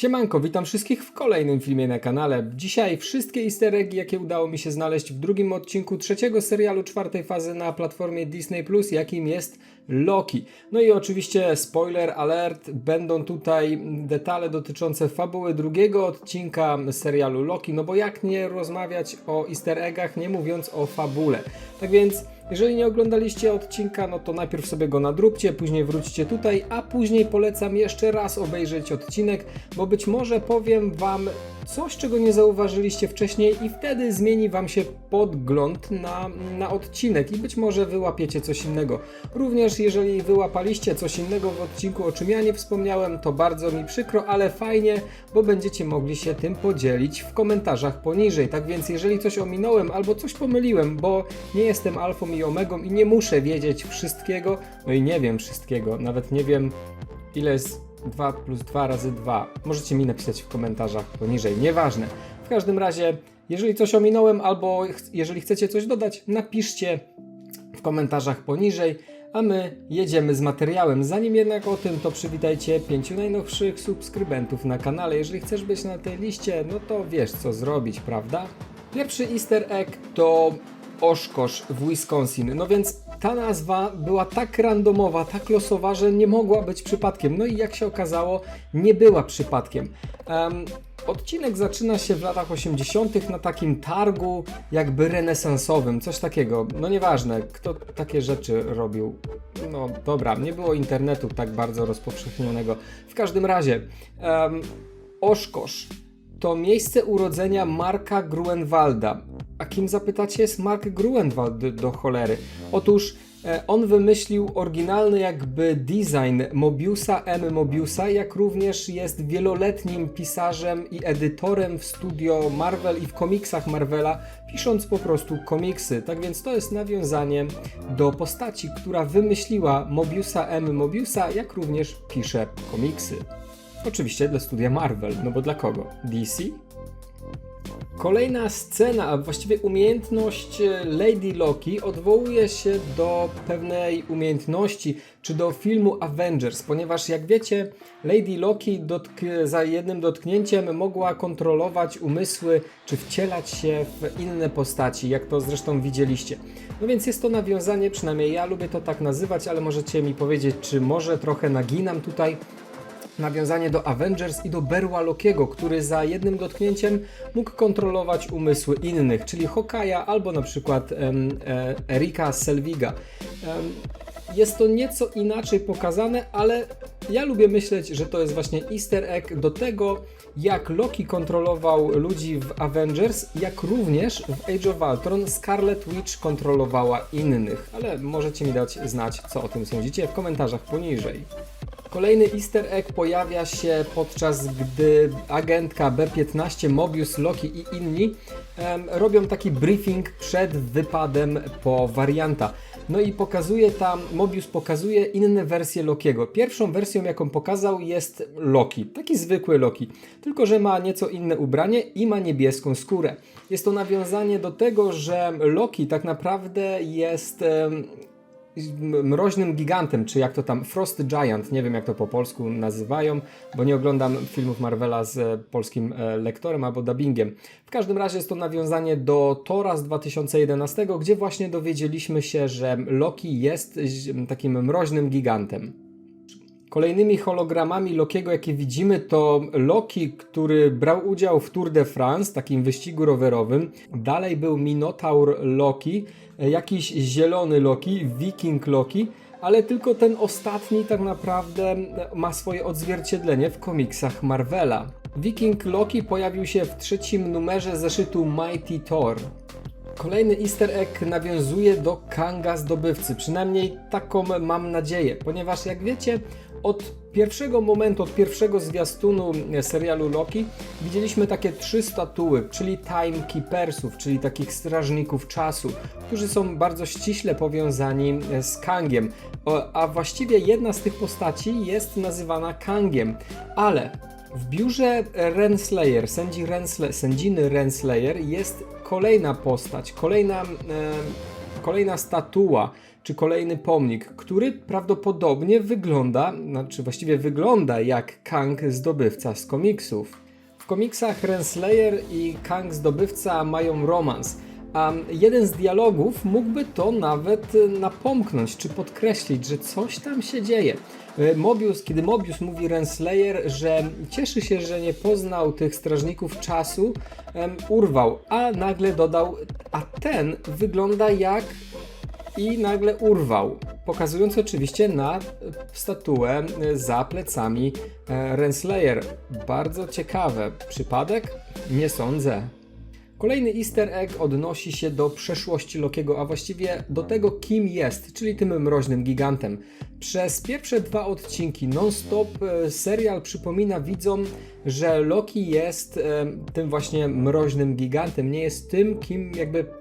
Siemanko, witam wszystkich w kolejnym filmie na kanale. Dzisiaj wszystkie easter eggi, jakie udało mi się znaleźć w drugim odcinku trzeciego serialu czwartej fazy na platformie Disney+, jakim jest Loki. No i oczywiście spoiler alert, będą tutaj detale dotyczące fabuły drugiego odcinka serialu Loki, no bo jak nie rozmawiać o easter eggach, nie mówiąc o fabule. Tak więc... Jeżeli nie oglądaliście odcinka, no to najpierw sobie go nadróbcie, później wróćcie tutaj, a później polecam jeszcze raz obejrzeć odcinek, bo być może powiem Wam coś, czego nie zauważyliście wcześniej i wtedy zmieni Wam się podgląd na, na odcinek i być może wyłapiecie coś innego. Również jeżeli wyłapaliście coś innego w odcinku, o czym ja nie wspomniałem, to bardzo mi przykro, ale fajnie, bo będziecie mogli się tym podzielić w komentarzach poniżej. Tak więc jeżeli coś ominąłem albo coś pomyliłem, bo nie jestem alfą i omegą i nie muszę wiedzieć wszystkiego, no i nie wiem wszystkiego, nawet nie wiem ile jest 2 plus 2 razy 2. Możecie mi napisać w komentarzach poniżej, nieważne. W każdym razie, jeżeli coś ominąłem, albo ch- jeżeli chcecie coś dodać, napiszcie w komentarzach poniżej, a my jedziemy z materiałem. Zanim jednak o tym, to przywitajcie pięciu najnowszych subskrybentów na kanale. Jeżeli chcesz być na tej liście, no to wiesz co zrobić, prawda? Pierwszy easter egg to Oshkosh w Wisconsin. No więc ta nazwa była tak randomowa, tak losowa, że nie mogła być przypadkiem. No i jak się okazało, nie była przypadkiem. Em, odcinek zaczyna się w latach 80. na takim targu jakby renesansowym, coś takiego. No nieważne, kto takie rzeczy robił. No dobra, nie było internetu tak bardzo rozpowszechnionego. W każdym razie, Oshkosh to miejsce urodzenia Marka Gruenwalda. A kim zapytacie jest Mark Gruenwald do cholery? Otóż e, on wymyślił oryginalny jakby design Mobiusa M. Mobiusa, jak również jest wieloletnim pisarzem i edytorem w studio Marvel i w komiksach Marvela, pisząc po prostu komiksy. Tak więc to jest nawiązanie do postaci, która wymyśliła Mobiusa M. Mobiusa, jak również pisze komiksy. Oczywiście dla studia Marvel, no bo dla kogo? DC? Kolejna scena, a właściwie umiejętność e, Lady Loki odwołuje się do pewnej umiejętności, czy do filmu Avengers, ponieważ jak wiecie, Lady Loki za jednym dotknięciem mogła kontrolować umysły, czy wcielać się w inne postaci, jak to zresztą widzieliście. No więc jest to nawiązanie, przynajmniej ja lubię to tak nazywać, ale możecie mi powiedzieć, czy może trochę naginam tutaj nawiązanie do Avengers i do Berła Lokiego, który za jednym dotknięciem mógł kontrolować umysły innych, czyli Hokaja albo na przykład em, e, Erika Selviga. Em, jest to nieco inaczej pokazane, ale ja lubię myśleć, że to jest właśnie easter egg do tego, jak Loki kontrolował ludzi w Avengers, jak również w Age of Ultron Scarlet Witch kontrolowała innych. Ale możecie mi dać znać, co o tym sądzicie w komentarzach poniżej. Kolejny easter egg pojawia się podczas gdy agentka B15, Mobius, Loki i inni robią taki briefing przed wypadem po warianta. No i pokazuje tam, Mobius pokazuje inne wersje Lokiego. Pierwszą wersją, jaką pokazał, jest Loki. Taki zwykły Loki. Tylko, że ma nieco inne ubranie i ma niebieską skórę. Jest to nawiązanie do tego, że Loki tak naprawdę jest. Mroźnym gigantem, czy jak to tam, Frost Giant, nie wiem jak to po polsku nazywają, bo nie oglądam filmów Marvela z e, polskim e, lektorem albo dubbingiem. W każdym razie jest to nawiązanie do Tora z 2011, gdzie właśnie dowiedzieliśmy się, że Loki jest takim mroźnym gigantem. Kolejnymi hologramami Lokiego, jakie widzimy, to Loki, który brał udział w Tour de France, takim wyścigu rowerowym. Dalej był Minotaur Loki, jakiś zielony Loki, Viking Loki, ale tylko ten ostatni tak naprawdę e, ma swoje odzwierciedlenie w komiksach Marvela. Viking Loki pojawił się w trzecim numerze zeszytu Mighty Thor. Kolejny easter egg nawiązuje do Kanga Zdobywcy, przynajmniej taką mam nadzieję, ponieważ jak wiecie, od pierwszego momentu, od pierwszego zwiastunu serialu Loki widzieliśmy takie trzy statuły, czyli Timekeepersów, czyli takich strażników czasu, którzy są bardzo ściśle powiązani z Kangiem, a właściwie jedna z tych postaci jest nazywana Kangiem, ale w biurze Renslayer, sędzi Rensle, sędziny Renslayer jest kolejna postać, kolejna e, kolejna statua czy kolejny pomnik, który prawdopodobnie wygląda, znaczy właściwie wygląda jak Kang zdobywca z komiksów. W komiksach Renslayer i Kang zdobywca mają romans, a jeden z dialogów mógłby to nawet napomknąć czy podkreślić, że coś tam się dzieje. E, Mobius, kiedy Mobius mówi Renslayer, że cieszy się, że nie poznał tych strażników czasu, em, urwał, a nagle dodał, a ten wygląda jak i nagle urwał, pokazując oczywiście na e, statuę e, za plecami e, Renslayer. Bardzo ciekawe. Przypadek? Nie sądzę. Kolejny easter egg odnosi się do przeszłości Lokiego, a właściwie do tego, kim jest, czyli tym mroźnym gigantem. Przez pierwsze dwa odcinki non-stop serial przypomina widzom, że Loki jest tym właśnie mroźnym gigantem, nie jest tym, kim jakby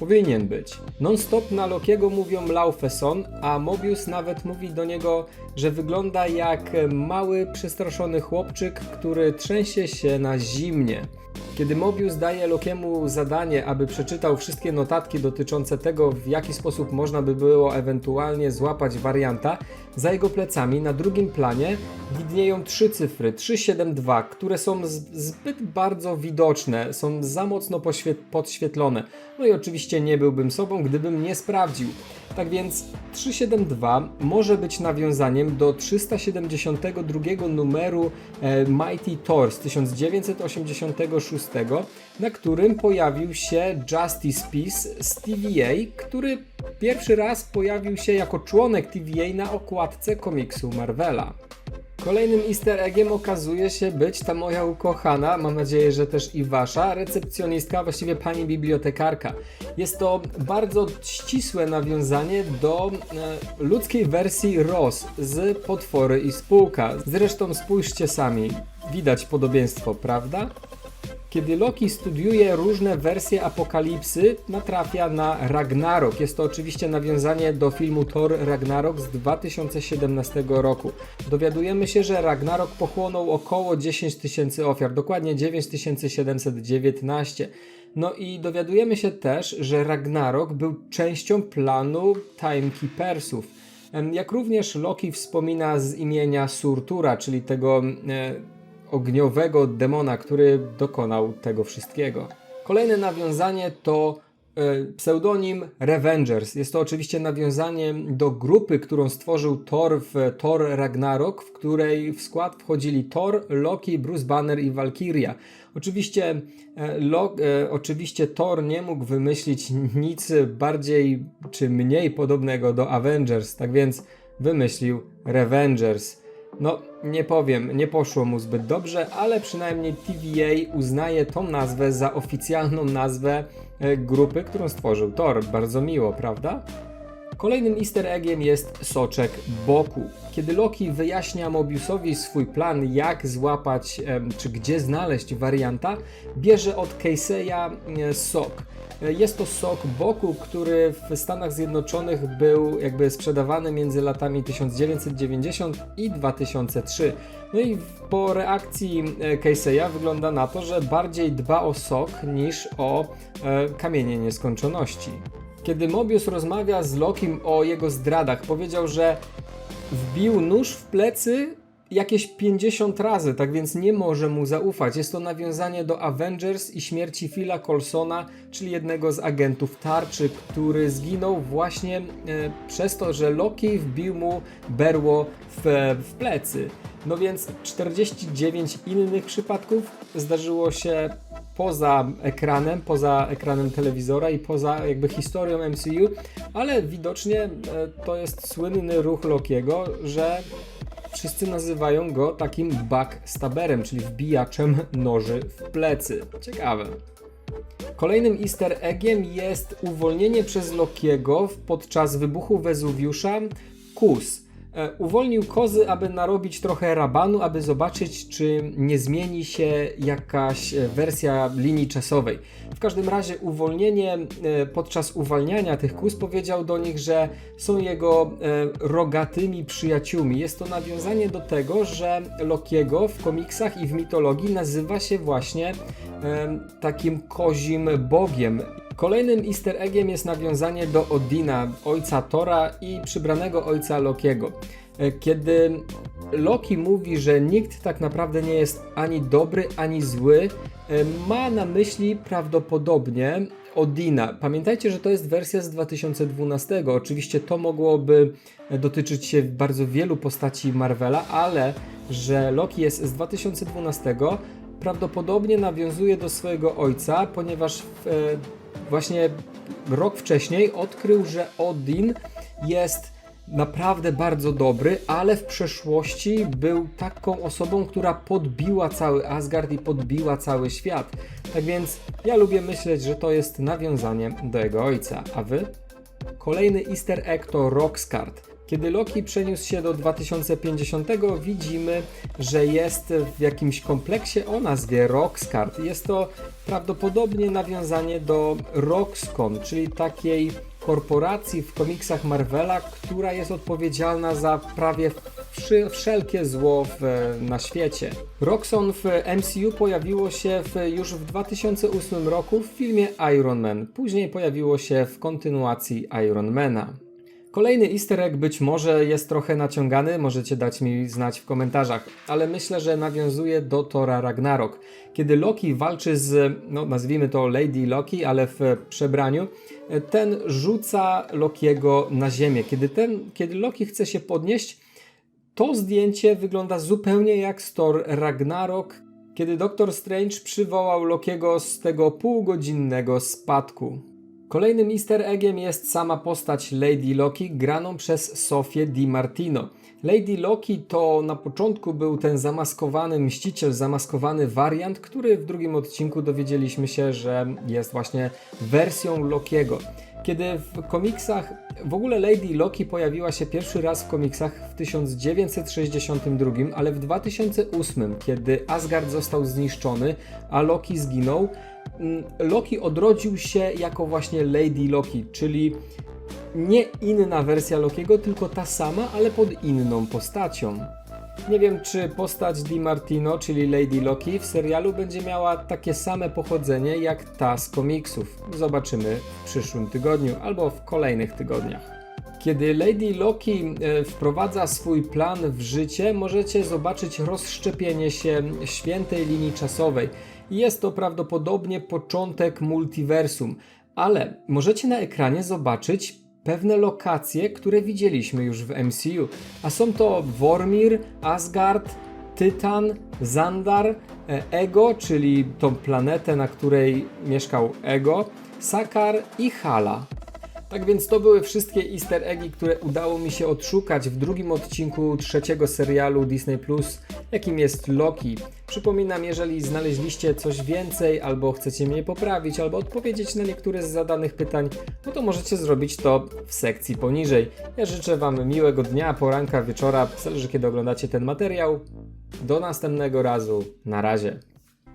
powinien być. Non-stop na Lokiego mówią Laufeson, a Mobius nawet mówi do niego, że wygląda jak mały, przestraszony chłopczyk, który trzęsie się na zimnie. Kiedy Mobius daje Lokiemu zadanie, aby przeczytał wszystkie notatki dotyczące tego, w jaki sposób można by było ewentualnie złapać warianta, za jego plecami na drugim planie widnieją trzy cyfry 372, które są zbyt bardzo widoczne, są za mocno podświetlone. No i oczywiście nie byłbym sobą, gdybym nie sprawdził. Tak więc 372 może być nawiązaniem do 372 numeru e, Mighty Thor z 1986, na którym pojawił się Justice Peace z TVA, który pierwszy raz pojawił się jako członek TVA na okładce komiksu Marvela. Kolejnym easter eggiem okazuje się być ta moja ukochana, mam nadzieję, że też i wasza, recepcjonistka, właściwie pani bibliotekarka. Jest to bardzo ścisłe nawiązanie do e, ludzkiej wersji Ross z Potwory i Spółka. Zresztą spójrzcie sami, widać podobieństwo, prawda? Kiedy Loki studiuje różne wersje apokalipsy, natrafia na Ragnarok. Jest to oczywiście nawiązanie do filmu Thor Ragnarok z 2017 roku. Dowiadujemy się, że Ragnarok pochłonął około 10 tysięcy ofiar, dokładnie 9719. No i dowiadujemy się też, że Ragnarok był częścią planu Timekeepersów. Jak również Loki wspomina z imienia Surtura, czyli tego e, ogniowego demona, który dokonał tego wszystkiego. Kolejne nawiązanie to e, pseudonim Revengers. Jest to oczywiście nawiązanie do grupy, którą stworzył Thor w Thor Ragnarok, w której w skład wchodzili Thor, Loki, Bruce Banner i Valkyria. Oczywiście, e, e, oczywiście Thor nie mógł wymyślić nic bardziej czy mniej podobnego do Avengers, tak więc wymyślił Revengers. No, nie powiem, nie poszło mu zbyt dobrze, ale przynajmniej TVA uznaje tą nazwę za oficjalną nazwę e, grupy, którą stworzył Thor. Bardzo miło, prawda? Kolejnym easter eggiem jest soczek boku. Kiedy Loki wyjaśnia Mobiusowi swój plan, jak złapać, czy gdzie znaleźć warianta, bierze od Casey'a e, sok. E, Jest to sok boku, który w Stanach Zjednoczonych był jakby sprzedawany między latami 1990 i 2003. No i po reakcji e, Casey'a wygląda na to, że bardziej dba o sok niż o kamienie nieskończoności. Kiedy Mobius rozmawia z Lokim o jego zdradach, powiedział, że wbił nóż w plecy jakieś 50 razy, tak więc nie może mu zaufać. Jest to nawiązanie do Avengers i śmierci Phila Coulsona, czyli jednego z agentów tarczy, który zginął właśnie e, przez to, że Loki wbił mu berło w, w plecy. No więc 49 innych przypadków zdarzyło się poza ekranem, poza ekranem telewizora i poza jakby historią MCU, ale widocznie e, to jest słynny ruch Lokiego, że wszyscy nazywają go takim backstaberem, czyli wbijaczem noży w plecy. Ciekawe. Kolejnym easter eggiem jest uwolnienie przez Lokiego podczas wybuchu Wezuwiusza kus. E, Uwolnił kozy, aby narobić trochę rabanu, aby zobaczyć, czy nie zmieni się jakaś e, wersja linii czasowej. W każdym razie uwolnienie, e, podczas uwalniania tych kus powiedział do nich, że są jego rogatymi przyjaciółmi. Jest to nawiązanie do tego, że Lokiego w komiksach i w mitologii nazywa się właśnie takim kozim bogiem. Kolejnym easter eggiem jest nawiązanie do Odina, ojca Tora i przybranego ojca Lokiego. E, Kiedy Loki mówi, że nikt tak naprawdę nie jest ani dobry, ani zły, e, ma na myśli prawdopodobnie Odina. Pamiętajcie, że to jest wersja z 2012. Oczywiście to mogłoby dotyczyć się bardzo wielu postaci Marvela, ale że Loki jest z 2012 prawdopodobnie nawiązuje do swojego ojca, ponieważ w, e, właśnie rok wcześniej odkrył, że Odin jest naprawdę bardzo dobry, ale w przeszłości był taką osobą, która podbiła cały Asgard i podbiła cały świat. Tak więc ja lubię myśleć, że to jest nawiązanie do jego ojca. A wy? Kolejny easter egg to Roxcart. Kiedy Loki przeniósł się do 2050, widzimy, że jest w jakimś kompleksie o nazwie Roxcart. Jest to prawdopodobnie nawiązanie do Roxcon, czyli takiej korporacji w komiksach Marvela, która jest odpowiedzialna za prawie wszelkie zło w, na świecie. Roxxon w MCU pojawiło się w, już w 2008 roku w filmie Iron Man. Później pojawiło się w kontynuacji Ironmana. Kolejny easter egg być może jest trochę naciągany, możecie dać mi znać w komentarzach, ale myślę, że nawiązuje do Tora Ragnarok. Kiedy Loki walczy z, no nazwijmy to Lady Loki, ale w przebraniu, ten rzuca Lokiego na ziemię. Kiedy, ten, kiedy Loki chce się podnieść, to zdjęcie wygląda zupełnie jak z Thor Ragnarok, kiedy Doctor Strange przywołał Lokiego z tego półgodzinnego spadku. Kolejnym easter eggiem jest sama postać Lady Loki graną przez Sofię Di Martino. Lady Loki to na początku był ten zamaskowany mściciel, zamaskowany wariant, który w drugim odcinku dowiedzieliśmy się, że jest właśnie wersją Lokiego. Kiedy w komiksach, w ogóle Lady Loki pojawiła się pierwszy raz w komiksach w 1962, ale w 2008, kiedy Asgard został zniszczony, a Loki zginął, Loki odrodził się jako właśnie Lady Loki, czyli nie inna wersja Lokiego, tylko ta sama, ale pod inną postacią. Nie wiem, czy postać Di Martino, czyli Lady Loki, w serialu będzie miała takie same pochodzenie jak ta z komiksów. Zobaczymy w przyszłym tygodniu albo w kolejnych tygodniach. Kiedy Lady Loki e, wprowadza swój plan w życie, możecie zobaczyć rozszczepienie się świętej linii czasowej. Jest to prawdopodobnie początek multiversum, ale możecie na ekranie zobaczyć pewne lokacje, które widzieliśmy już w MCU. A są to Vormir, Asgard, Tytan, Zandar, e, Ego, czyli tą planetę, na której mieszkał Ego, Sakar i Hala. Tak więc to były wszystkie easter eggi, które udało mi się odszukać w drugim odcinku trzeciego serialu Disney+, jakim jest Loki. Przypominam, jeżeli znaleźliście coś więcej, albo chcecie mnie poprawić, albo odpowiedzieć na niektóre z zadanych pytań, no to możecie zrobić to w sekcji poniżej. Ja życzę Wam miłego dnia, poranka, wieczora, zależy kiedy oglądacie ten materiał. Do następnego razu. Na razie.